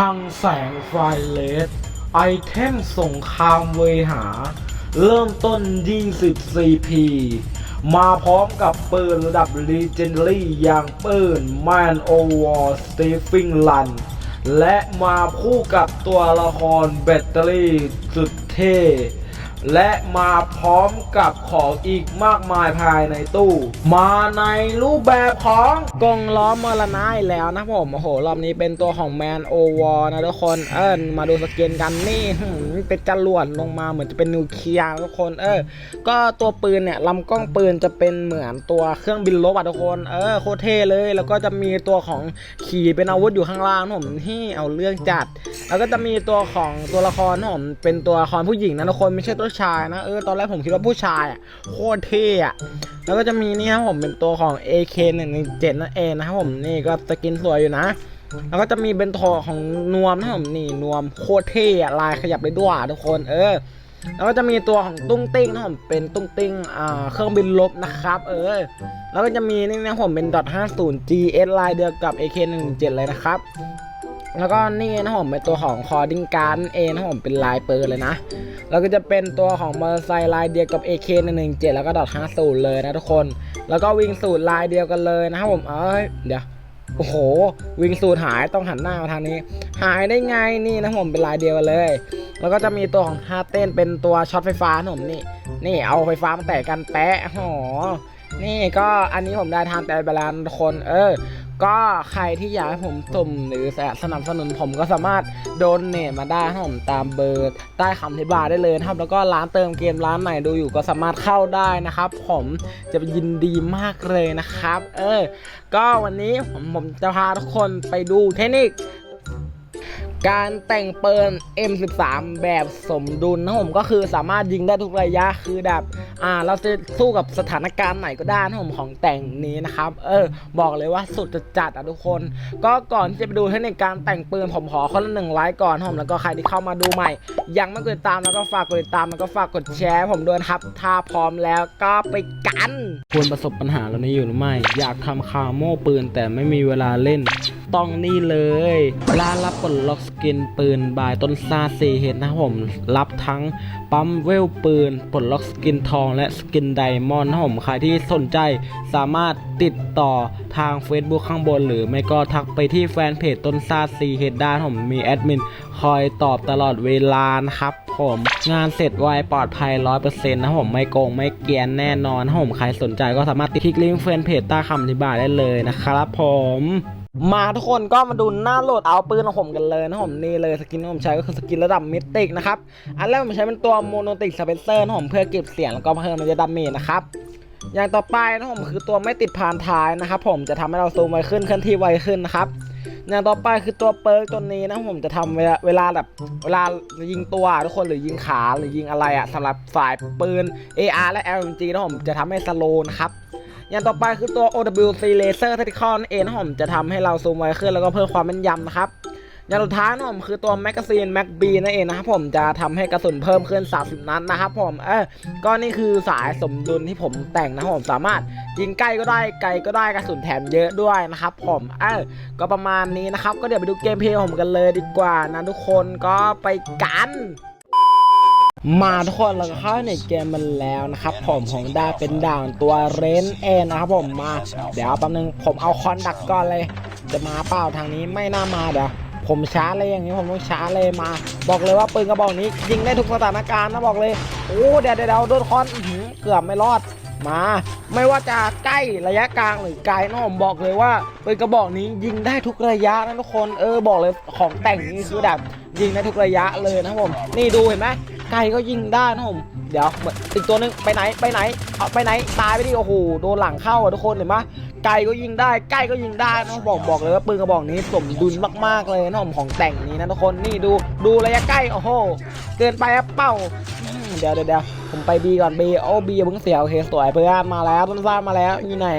คังแสงไฟเลส ไอเทมสงครามเวหา เริ่มต้น 24 p มาพร้อมกับปืนระดับ Legendary อย่างปืน Man o War Stephen Run และมาคู่กับตัวละครแบตเตอรี่สุดเท่ และมาพร้อมกับของอีกมากมายภายในตู้ มาในรูปแบบของกงล้อมรณะอีกแล้วนะผมโอ้โหรอบนี้เป็นตัวของแมนโอวอนะทุกคนเออมาดูสเกนกันนี่เป็นจรวดลงมาเหมือนจะเป็นนิวเคลียร์ทุกคนเออ ก็ตัวปืนเนี่ยลำกล้องปืนจะเป็นเหมือนตัวเครื่องบินลบอะทุกคนเออโคตรเท่เลย แล้วก็จะมีตัวของขี่เป็นอาวุธอยู่ข้างล่างนะผมที่เอาเรื่องจัด แล้วก็จะมีตัวของตัวละครนะผมเป็นตัวละครผู้หญิงนะทุกคนไม่ใช่ตัวชายนะเออตอนแรกผมคิดว่าผู้ชายอะโคตรเท่อะแล้วก็จะมีนี่ครับผมเป็นตัวของ AK 1 1 7นั่นเองนะครับผมนี่ก็สกินสวยอยู่นะแล้วก็จะมีเป็นตัวของนวมนะผมนี่นวมโคตรเท่อะลายขยับได้ด้วยทุกคนเออ แล้วก็จะมีตัวของตุ้งติ้งนะผมเป็นตุ้งติ้งอ่าเครื่องบินลบนะครับ เออ แล้วก็จะมีนี่นะผมเป็น .50 GS ลายเดียวกับ AK 1 7เลยนะครับ แล้วก็นี่นะผมเป็นตัวของคอร์ดิงการเอนะผมเป็นลายเปืนเลยนะแล้วก็จะเป็นตัวของมอเตอร์ไซค์ลายเดียวกับ AK 1 1 7แล้วก็ดอท50เลยนะทุกคน แล้วก็วิ่งสูตรลายเดียวกันเลยนะครับผมเอ้ยเดี๋ยวโอ้โห วิ่งสูตรหายต้องหันหน้ามาทางนี้ หายได้ไงนี่นะผมเป็นลายเดียวกันเลย แล้วก็จะมีตัวของท่าเต้นเป็นตัวช็อตไฟฟ้านะผมนี่ นี่เอาไฟฟ้ามาแตะกันแปะโอ้โหนี่ก็อันนี้ผมได้ทานแต่ไปแล้วนทุกคน เออ ก็ใครที่อยากให้ผมสุ่มหรือสนับสนุนผมก็สามารถโดนเนทมาได้นะครับผมตามเบอร์ใต้คำอธิบายได้เลยครับ แล้วก็ร้านเติมเกมร้านไหนดูอยู่ก็สามารถเข้าได้นะครับ ผมจะยินดีมากเลยนะครับ เออ ก็วันนี้ผมผมจะพาทุกคนไปดูเทคนิค การแต่งปืน M13 แบบสมดุลนะผมก็คือสามารถยิงได้ทุกระยะคือแบบอ่าเราจะสู้กับสถานการณ์ไหนก็ได้นะผมของแต่งนี้นะครับ เออ บอกเลยว่าสุดจะจัดอะทุกคน ก็ก่อนที่จะไปดูเทคนิคการแต่งปืนผมขอคนละหนึ่งไลค์ก่อนผมแล้วก็ใครที่เข้ามาดูใหม่ ยังไม่กดติดตามแล้วก็ฝากกดติดตามแล้วก็ฝากกดแชร์ผมด้วยนะครับ ถ้าพร้อมแล้วก็ไปกันควรประสบปัญหาแล้วนี้อยู่หรือไม่ อยากทำคาโม่ปืนแต่ไม่มีเวลาเล่น ต้องนี่เลยร้านรับปลดล็อกส กินปืนบายต้นซาเซเฮดนะครับผมรับทั้งปั๊มเวลปืนปลดล็อกสกินทองและสกินไดมอนด์นะครับผมใครที่สนใจสามารถติดต่อทาง Facebook ข้างบน หรือไม่ก็ทักไปที่แฟนเพจต้นซาซีเฮดได้นผมมีแอดมินคอยตอบตลอดเวลานะครับผมงานเสร็จไวปลอดภัย 100%นะครับผมไม่โกงไม่เกียนแน่นอนนะผมใครสนใจก็สามารถติดคลิกลิงก์แฟนเพจใต้คำอธิบายได้เลยนะครับผม มาทุกคนก็มาดูหน้าโหลดเอาปืนของผมกันเลยนะผมนี่เลยสกินที่ผมใช้ก็คือสกินระดับมิติกนะครับอันแรกผมใช้เป็นตัวโมโนติกสเปนเซอร์นะผมเพื่อเก็บเสียงแล้วก็เพิ่มระยะดาเมจนะครับอย่างต่อไปนะผมคือตัวไม่ติดพานท้ายนะครับผมจะทำให้เราซูมไวขึ้นเคลื่อนที่ไวขึ้นนะครับอย่างต่อไปคือตัวเปิร์กตัวนี้นะผมจะทำเวลาเวลาแบบเวลายิงตัวทุกคนหรือยิงขาหรือยิงอะไรอะสำหรับสายปืน AR และ LMG นะผมจะทำให้สโลนะครับ อย่างต่อไปคือตัว OWC Laser Tactical นั่นเองนะผมจะทำให้เราซูมไวขึ้นแล้วก็เพิ่มความแม่นยำนะครับอย่างสุดท้ายนะผมคือตัวแมกกาซีนแม็กบีนั่นเองนะครับผมจะทำให้กระสุนเพิ่มขึ้น 30 นัดนะครับผมเออก็นี่คือสายสมดุลที่ผมแต่งนะผมสามารถยิงใกล้ก็ได้ไกลก็ได้กระสุนแถมเยอะด้วยนะครับผมเออก็ประมาณนี้นะครับ ก็เดี๋ยวไปดูเกมเพลย์ผมกันเลยดีกว่านะทุกคนก็ไปกัน มาทุกคนเราก็เข้าในเกมมันแล้วนะครับผมของด้เป็นด่านตัวเรนเอนนะครับผมมา เดี๋ยวแป๊บนึงผมเอาคอนดักก่อนเลย จะมาเปล่าทางนี้ไม่น่ามาเดี๋ยวผมช้าเลยอย่างนี้ผมต้องช้าเลยมา บอกเลยว่าปืนกระบอกนี้ยิงได้ทุกสถานการณ์นะบอกเลยโอ้เดี๋ยวเดี๋ยวโดนคอนเกือบไม่รอดมา ไม่ว่าจะใกล้ระยะกลางหรือไกลนะผมบอกเลยว่าปืนกระบอกนี้ยิงได้ทุกระยะนะทุกคนเออบอกเลยของแต่งนี่คือแบบยิงได้ทุกระยะเลยนะครับผมนี่ดูเห็นไหม ไก่ก็ยิงได้นะผมเดี๋ยวอีกตัวหนึงไปไหนไปไหนเอาไปไหนตายไปดิโอ้โหโดนหลังเข้าอะทุกคนเห็นไหมไก่ก็ยิงได้ไก่ก็ยิงได้นะบอกบอกเลยว่าปืนกระบอกนี้สมดุลมากๆเลยนะผมของแต่งนี้นะทุกคนนี่ดูดูระยะใกล้โอ้โหเกินไปครับเป้า ดี๋ยวเดี๋ยวผมไปบีก่อนบีโอ้บีเพิ่งเสียโอเคสวยเพื่อนมาแล้วต้นฟ้ามาแล้วอยู่ไหน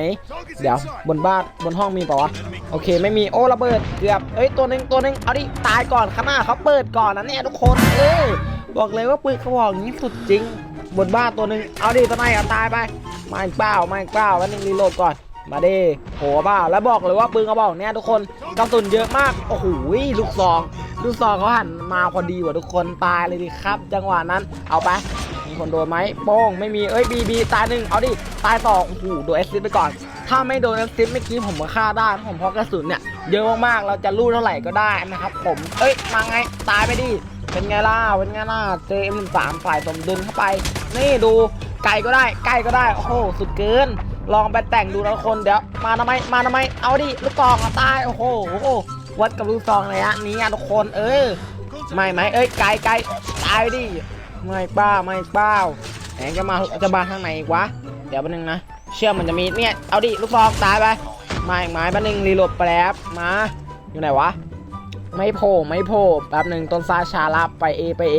เดี๋ยวบนบ้านบนห้องมีเปลาวะโอเคไม่มีโอ้ระเบิดเกือบเอ้ยตัวหนึงตัวหนึงเอาดิตายก่อนข้างหน้าเขาเปิดก่อนนะเนี่ยทุกคนเออบอกเลยว่าปืนกระบอกนี้สุดจริง บนบ้านตัวหนึ่งเอาดิตัวไหนเอาตายไปมาอีกเปล่ามาอีกเปล่าแล้วนึงรีโหลดก่อน มาดิโหป่าแล้วบอกเลยว่าปืนกระบอกเนี้ยทุกคนกระสุนเยอะมาก โอ้โหลูกซองลูกซองเขาหันมาพอดีว่ะทุกคนตายเลยดิครับ จังหวะนั้นเอาไปมีคนโดนไหมโป้งไม่มีเอ้ยบีบีตายหนึ่งเอาดิตายสองโอ้โหโดนแอสซิสต์ไปก่อน ถ้าไม่โดนแอสซิสต์เมื่อกี้ผมก็ฆ่าได้ผมเพราะกระสุนเนี่ยเยอะมากๆเราจะรูดเท่าไหร่ก็ได้นะครับ ผมเอ้ยมาไงตายไปดิเป็นไงล่ะเป็นไงล่ะเจอ M13 ฝ่ายสมดุลเข้าไป นี่ดูไก่ก็ได้ไก่ก็ได้โอ้โหสุดเกิน ลองไปแต่งดูนะทุกคนเดี๋ยวมาทำไมมาทำไมเอาดิลูกกองตายโอ้โหโอ้โหวัดกับลูกซองเลยฮะนี้อ่ทุกคนเออไม่ไหมเอ้ยไก่ไก่ตายดิไม่เป้าไม่เป้าแหนจะมาจะมาทางไหนวะเดี๋ยวแป๊บนึงนะเชื่อมันจะมีเนี่ยเอาดิลูกซองตายไปไม่ไม้แป๊บนึงรีโหลดแป๊บมาอยู่ไหนวะไม่โผล่ไม่โผล่แป๊บหนึ่งต้นซาชาลาไปเอไปเอ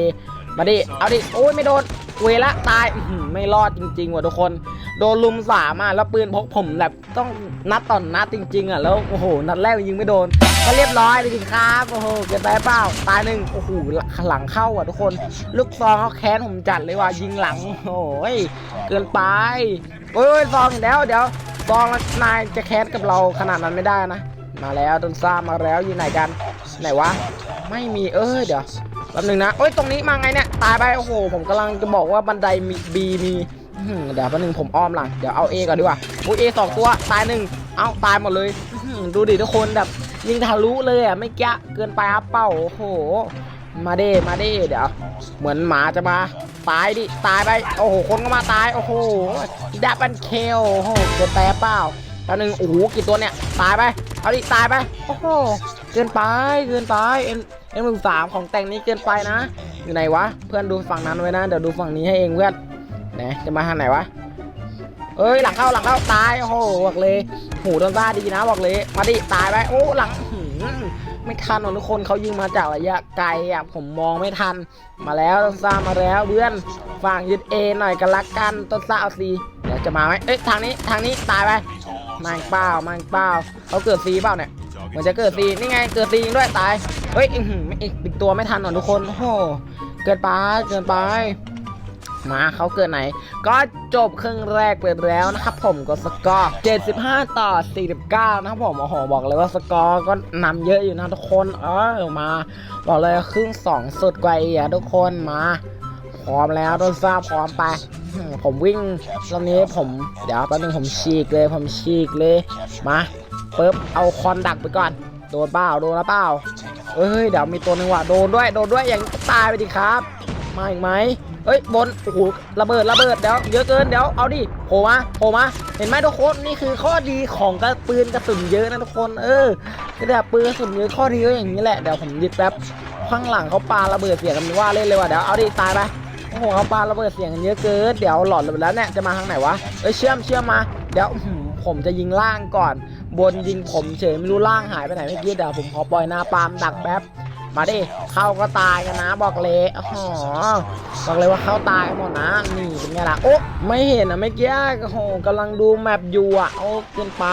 มาดิเอาดิโอ้ยไม่โดน เวละตายไม่รอดจริง ๆ ว่ะทุกคน โดนลุมสามอะแล้วปืนพกผมแบบต้องนัดต่อนนัดจริง ๆ อะ แล้วโอ้โห นัดแรกยิงไม่โดน ก็เรียบร้อยเลยดิครับโอ้โหเกินไปเปล่าตายหนึ่งโอ้โหหลังเข้าอะทุกคน ลูกซองเขาแค้นผมจัดเลยว่ะยิงหลังโอ้ยเกินไปโอ้ยซองอีกแล้วเดี๋ยวซองนายจะแค้นกับเราขนาดนั้นไม่ได้นะ มาแล้วต้นซ่ามาแล้วอยู่ไหนกันไหนวะไม่มีเออเดี๋ยวแป๊บนึงนะโอ้ยตรงนี้มาไงเนี่ยตายไปโอ้โหผมกำลังจะบอกว่าบันไดมีบีมีเดี๋ยวแป๊บนึงผมอ้อมหลังเดี๋ยวเอาเอก่อนดีกว่าโอ้ยเอสองตัวตายหนึ่งเอาตายหมดเลยดูดิทุกคนแบบยิงทะลุเลยอะไม่แกะเกินไปครับเป้าโอ้โหมาเด้มาเด้เดี๋ยว เหมือนหมาจะมา ตายดิ ตายไป โอ้โห คนก็มาตาย โอ้โหดับบันเคลโอ้โหกินไปเปล่าแป๊บนึงโอ้โห กี่ตัวเนี่ย ตายไป เอาดิตายไป โอ้โห เกินไป เกินไปเอ็มเอ็มหนึ่งสามของแต่งนี้เกินไปนะ อยู่ไหนวะ เพื่อนดูฝั่งนั้นไว้นะ เดี๋ยวดูฝั่งนี้ให้เองเพื่อนไหนจะมาทางไหนวะ เอ้ยหลังเข้าหลังเข้าตาย โอ้โหบอกเลย หูโดนบ้าดีนะบอกเลย มาดิตายไป โอ้หลังหืมไม่ทันหรอกทุกคนเขายิงมาจากระยะไกลอะผมมองไม่ทัน มาแล้วต้นซ่ามาแล้วเพื่อนฝั่งยึดเอหน่อยกันละกันต้นซ่าเอาซีเดี๋ยวจะมาไหมเอ้ยทางนี้ทางนี้ตายไป มังเปล่ามังเปล่าเขาเกิดซีเปล่าเนี่ยเหมือนจะเกิดซีนี่ไงเกิดซียิงด้วยตายเฮ้ยอีกอีกตัวไม่ทันหรอกทุกคนโอ้โหเกินไปเกินไปมาเขาเกิดไหน ก็จบครึ่งแรกไปแล้วนะครับผมก็สกอร์75 ต่อ 49 นะครับผมโอ้โหบอกเลยว่าสกอร์ก็นำเยอะอยู่นะทุกคนเออมาบอกเลยครึ่ง 2 สุดไกว่าอีกอะทุกคนมา พร้อมแล้วต้นซ่าพร้อมไป ผมวิ่งตอนนี้ผมเดี๋ยวแป๊บนึงผมฉีกเลย ผมฉีกเลยมาปึ๊บเอาคอนดักไปก่อนโดนเปล่าโดนแล้วเปล่าเอ้ยเดี๋ยวมีตัวหนึงว่ะโดนด้วยโดนด้วยอย่างตายไปดิครับมาอีกไหมเอ้ยบนโอ้โหระเบิดระเบิดเดี๋ยวเยอะเกินเดี๋ยวเอาดิโผล่มาโผล่มาเห็นไหมทุกคนนี่คือข้อดีของกระปืนกระสุนเยอะนะทุกคน เออคือแบบปืนกระสุนเยอะข้อดีก็อย่างนี้แหละเดี๋ยวผมยึดแป๊บข้างหลังเขาปาระเบิดเสียงกันว่าเล่นเลยว่ะเดี๋ยวเอาดิตายไป โอ้โหเขาปาระเบิดเสียงกันเยอะเกินเดี๋ยวหลอดระเบิดแล้วเนี่ยจะมาทางไหนวะเอ้ยเชื่อมเชื่อมมาเดี๋ยวผมจะยิงล่างก่อน บนยิงผมเฉยไม่รู้ล่างหายไปไหนเมื่อกี้เดี๋ยวผมขอปล่อยหน้าปามดักแป๊บมาดิเข้าก็ตายกันนะบอกเลยอ๋อบอกเลยว่าเข้าตายหมดนะนี่เป็นไงล่ะโอ้ไม่เห็นอะไม่เกี้โอ้โหกำลังดูแมปอยู่อะโอ้เกินไป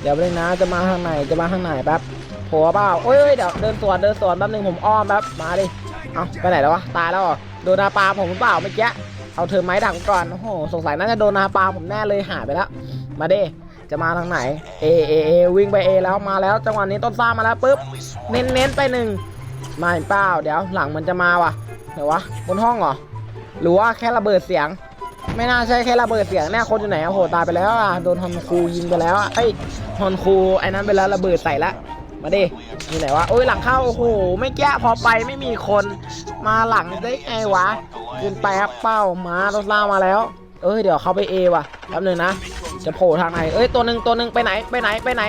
เดี๋ยวเลยนะจะมาทางไหนจะมาทางไหนแป๊บโผล่เปล่าโอ้ยเดี๋ยวเดินสวนเดินสวนแป๊บนึงผมอ้อมแป๊บมาดิเอ้าไปไหนแล้ววะตายแล้วเหรอ โดนนาปาผมหรือเปล่าเมื่อกี้เอาเธอไม้ดักก่อนโอ้โหสงสัยน่าจะโดนนาปาผมแน่เลยหายไปแล้วมาดิจะมาทางไหนเอเอเอวิ่งไปเอแล้วมาแล้วจังหวะนี้ต้นซ่ามาแล้วปุ๊บเน้นเน้นๆไปหนึ่งม่เปล่าเดี๋ยวหลังมันจะมาว่ะไหนวะบนห้องเหรอหรือว่าแค่ระเบิดเสียง ไม่น่าใช่แค่ระเบิดเสียงแน่คนอยู่ไหนโอะโหตายไปแล้วอะโดนฮอนคูยิงไปแล้วอะเอ้ยฮอนคูไอ้นั้นไปแล้วระเบิดใส่ละมาดิอยู่ไหนวะโอ้ยหลังเข้าโอ้โหไม่แก้พอไปไม่มีคน มาหลังได้ไงวะยืนไปครับเป้ามาต้นล่ามาแล้ว เอ้ยเดี๋ยวเข้าไปเอว่ะแป๊บนึงนะ จะโผล่ทางไหน เอ้ยตัวหนึ่งตัวหนึ่งไปไหนไปไหนไปไหน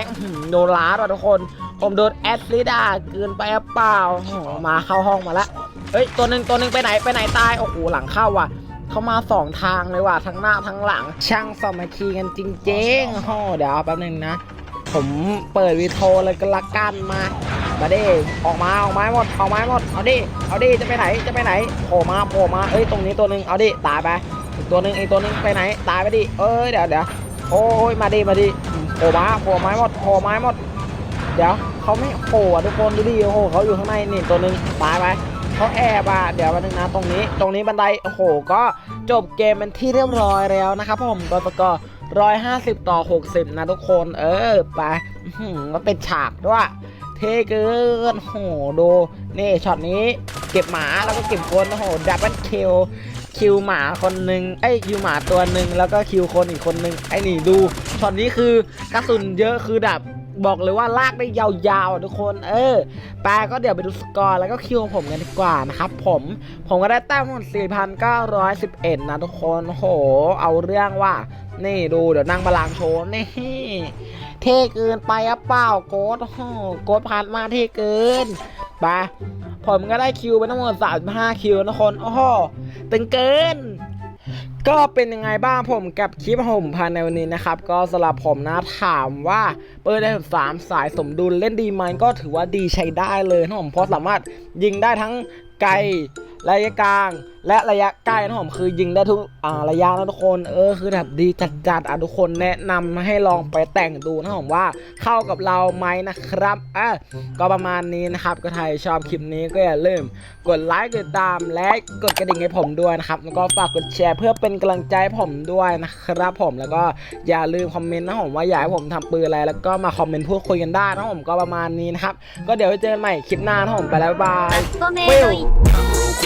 โดนล้าว่ะทุกคน ผมโดนแอดลิดาเกินไปเปล่ามาเข้าห้องมาละเอ้ยตัวหนึ่งตัวหนึ่งไปไหนไปไหนตายโอ้โหหลังเข้าว่ะเขามาสองทางเลยว่ะทั้งหน้าทั้งหลัง ช่างสมัคคีกันจริงๆโอ้โหเดี๋ยวแป๊บนึงนะ ผมเปิดวีโทรเลยก็ละกันมา มาดิออกมาออกมาให้หมดออกมาให้หมดเอาดิเอาดิจะไปไหนจะไปไหนโผล่มาโผล่มาเอ้ยตรงนี้ตัวหนึ่งเอาดิตายไปอีกตัวหนึ่งอีกตัวหนึ่งไปไหนตายไปดิเอ้ยเดี๋ยวเดี๋ยวโอ้ยมาดิมาดิโผล่มาโผล่ไม้หมดโผล่ไม้หมด เดี๋ยวเขาไม่โผล่อะทุกคนดูดิโอ้โหเขาอยู่ข้างในนี่ตัวหนึ่งตายไปเขาแอบอะเดี๋ยวมาหนึ่งนะตรงนี้ ตรงนี้บันไดโอ้โหก็จบเกมเป็นที่เรียบร้อยแล้วนะครับผมก็สกอร์150ต่อ60นะทุกคน เออไปก็เป็นฉากด้วย เท่เกินโหดูนี่ช็อตนี้เก็บหมาแล้วก็เก็บคนโอ้โหดับเบิลคิวคิวหมาคนหนึ่งไอ้ยคิวหมาตัวหนึ่งแล้วก็คิวคนอีกคนหนึ่งไอ้นี่ดูช็อตนี้คือกระสุนเยอะคือแบบบอกเลยว่าลากได้ยาวๆทุกคน เออไปก็เดี๋ยวไปดูสกอร์แล้วก็คิวของผมกันดีกว่านะครับผมผมก็ได้แต้มทั้งหมด4,911 นะทุกคนโห เอาเรื่องว่า นี่ดูเดี๋ยวนั่งบาลางโชว์นี่ เท่เกินไปอะเปล่าโกดโอ้โหโกดพัดมาเท่เกินไปผมก็ได้คิวไปทั้งหมด35คิวนะคนโอ้โหตึงเกินก็เป็นยังไงบ้างผมกับคลิปผมภายในวันนี้นะครับ ก็สำหรับผมนะถามว่าเปิดได้สามสายสมดุลเล่นดีไหมก็ถือว่าดีใช้ได้เลยนะผมเพราะสามารถยิงได้ทั้งไกลระยะกลาง และระยะใกล้นะผมคือยิงได้ทุกระยะนะทุกคนเออคือแบบดีจัดๆอะทุกคนแนะนำให้ลองไปแต่งดูนะผมว่าเข้ากับเราไหมนะครับอะก็ประมาณนี้นะครับก็ใครชอบคลิปนี้ก็อย่าลืมกดไลค์กดติดตามและกดกระดิ่งให้ผมด้วยนะครับแล้วก็ฝากกดแชร์เพื่อเป็นกำลังใจผมด้วยนะครับผมแล้วก็อย่าลืมคอมเมนต์นะผมว่าอยากให้ผมทำปืนอะไรแล้วก็มาคอมเมนต์พูดคุยกันได้นะผมก็ประมาณนี้นะครับก็เดี๋ยวไว้เจอกันใหม่คลิปหน้านะผมไปแล้วบ๊าย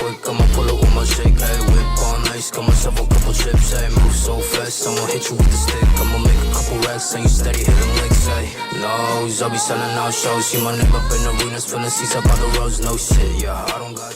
quick, I'ma pull up with my shake. Hey, whip on ice, got myself a couple chips. Hey, move so fast, I'ma hit you with the stick. I'ma make a couple racks, and you steady hitting licks. Hey, no, I'll be selling out shows. See my name up in arenas, filling seats up by the roads. No shit, yeah, I don't got.